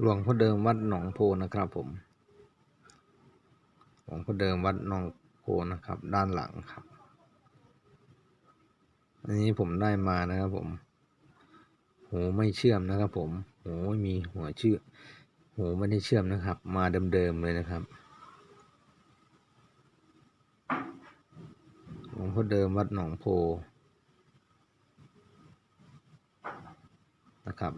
หลวงพ่อเดิมวัดหนองโพนะครับผม หลวงพ่อเดิมวัดหนองโพนะครับ ด้านหลังครับ อันนี้ผมได้มานะครับผม หูไม่เชื่อมนะครับผม หูไม่มีหัวเชื่อ หูไม่ได้เชื่อมนะครับ มาเดิมๆเลยนะครับ หลวงพ่อเดิมวัดหนองโพนะครับ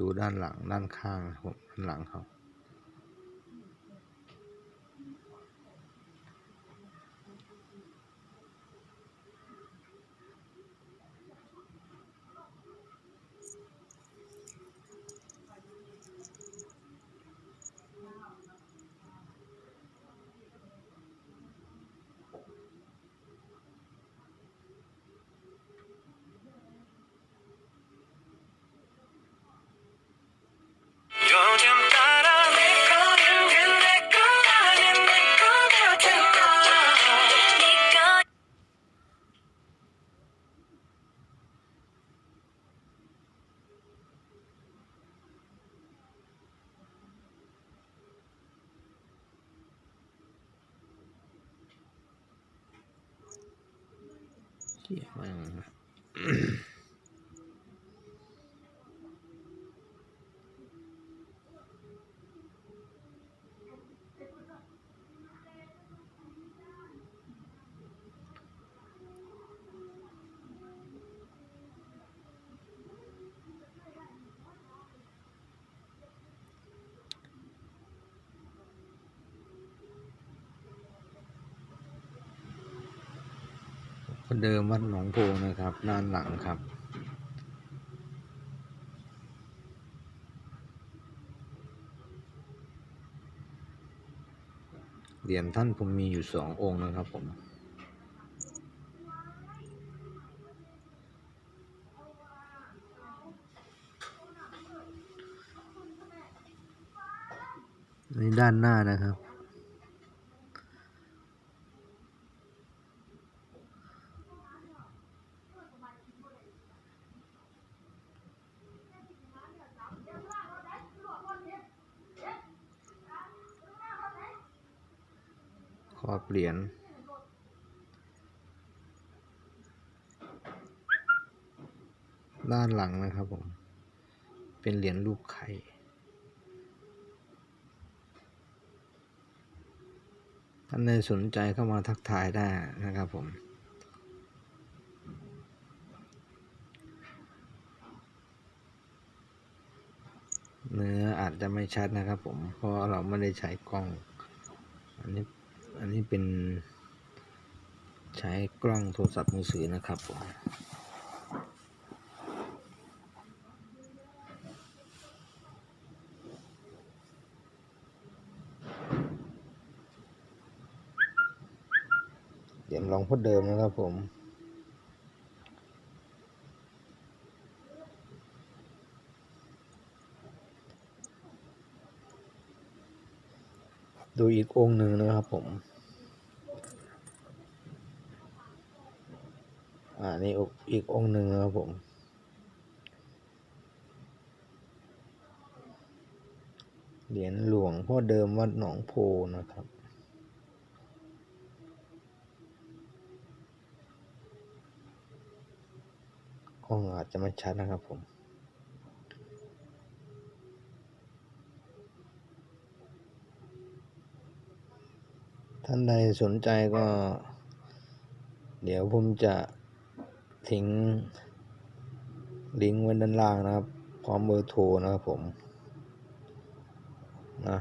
ดูด้านหลังด้านข้างนะครับผมด้านหลังเขา เหี้ยแเดิมวัดหนองโพนะครับ ด้านหลังครับ เหรียญท่านผมมีอยู่สององค์นะครับผมนี่ด้านหน้านะครับ ขอบเหรียญด้านหลังนะครับผม เป็นเหรียญรูปไข่ท่านใดสนใจเข้ามาทักทายได้นะครับผมเนื้ออาจจะไม่ชัดนะครับผม เพราะเราไม่ได้ใช้กล้อง อันนี้ อันนี้เป็นใช้กล้องโทรศัพท์มือถือนะครับผมเดี๋ยวลองพูดเดิมนะครับผม ดูอีกองค์หนึ่งนะครับผม อ่า นี่อีกองค์หนึ่งนะครับผม เหรียญหลวงพ่อเดิมวัดหนองโพนะครับกล้องอาจจะไม่ชัดนะครับผม ท่านใดสนใจก็ เดี๋ยวผมจะทิ้งลิงก์ไว้ด้านล่างนะครับ พร้อมเบอร์โทรนะครับผมนะ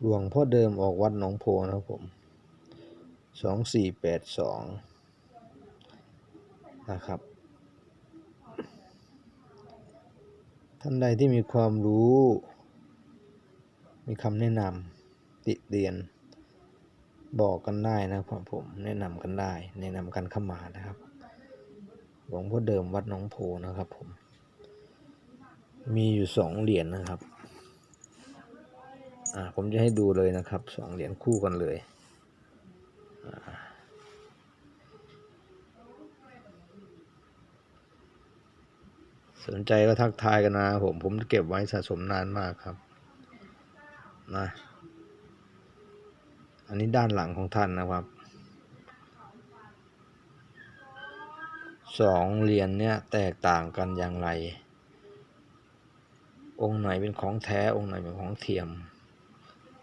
หลวงพ่อเดิมออกวัดหนองโพนะครับผมสองสี่แปดสองนะครับ ท่านใดที่มีความรู้ มีคำแนะนำติเตียน บอกกันได้นะครับผมแนะนำกันได้ แนะนำกันเข้ามานะครับหลวงพ่อเดิมวัดหน้องโพนะครับผม มีอยู่สองเหรียญนะครับอ่าผมจะให้ดูเลยนะครับสองเหรียญคู่กันเลยสนใจก็ทักทายกันนะผมผมเก็บไว้สะสมนานมากครับ นะ อันนี้ด้านหลังของท่านนะครับสองเหรียญเนี่ยแตกต่างกันอย่างไร องค์ไหนเป็นของแท้องค์ไหนเป็นของเทียม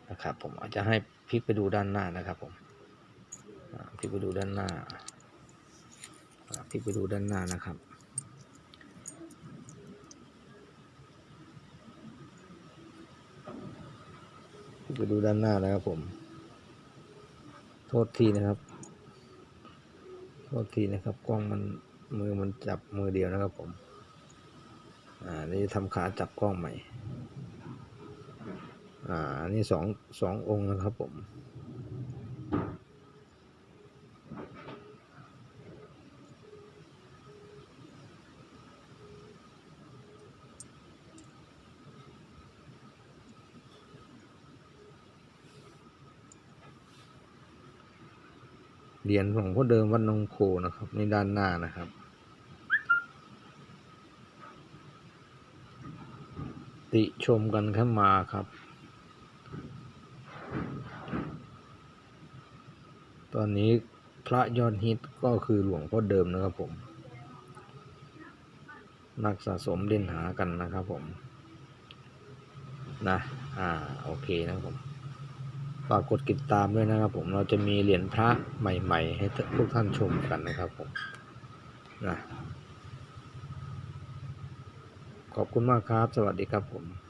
นะครับผมอาจจะให้พลิกไปดูด้านหน้านะครับผมพลิกไปดูด้านหน้าอ่าพลิกไปดูด้านหน้านะครับ พลิก ไปดูด้านหน้านะครับผม โทษทีนะครับ โทษทีนะครับกล้องมันมือมันจับมือเดียวนะครับผม อ่า นี่ทำขาจับกล้องใหม่ อ่าอันนี้สองสององค์นะครับผม เหรียญของพ่อเดิมวัดนงโคนะครับ ในด้านหน้านะครับ ติชมกันเข้ามาครับ ตอนนี้พระยอดฮิตก็คือหลวงพ่อเดิมนะครับผม นักสะสมเล่นหากันนะครับผม นะ อ่า โอเคนะครับผม ฝากกดติดตามด้วยนะครับผมเราจะมีเหรียญพระใหม่ ๆ ให้ทุกท่านชมกันนะครับผมนะขอบคุณมากครับ สวัสดีครับผม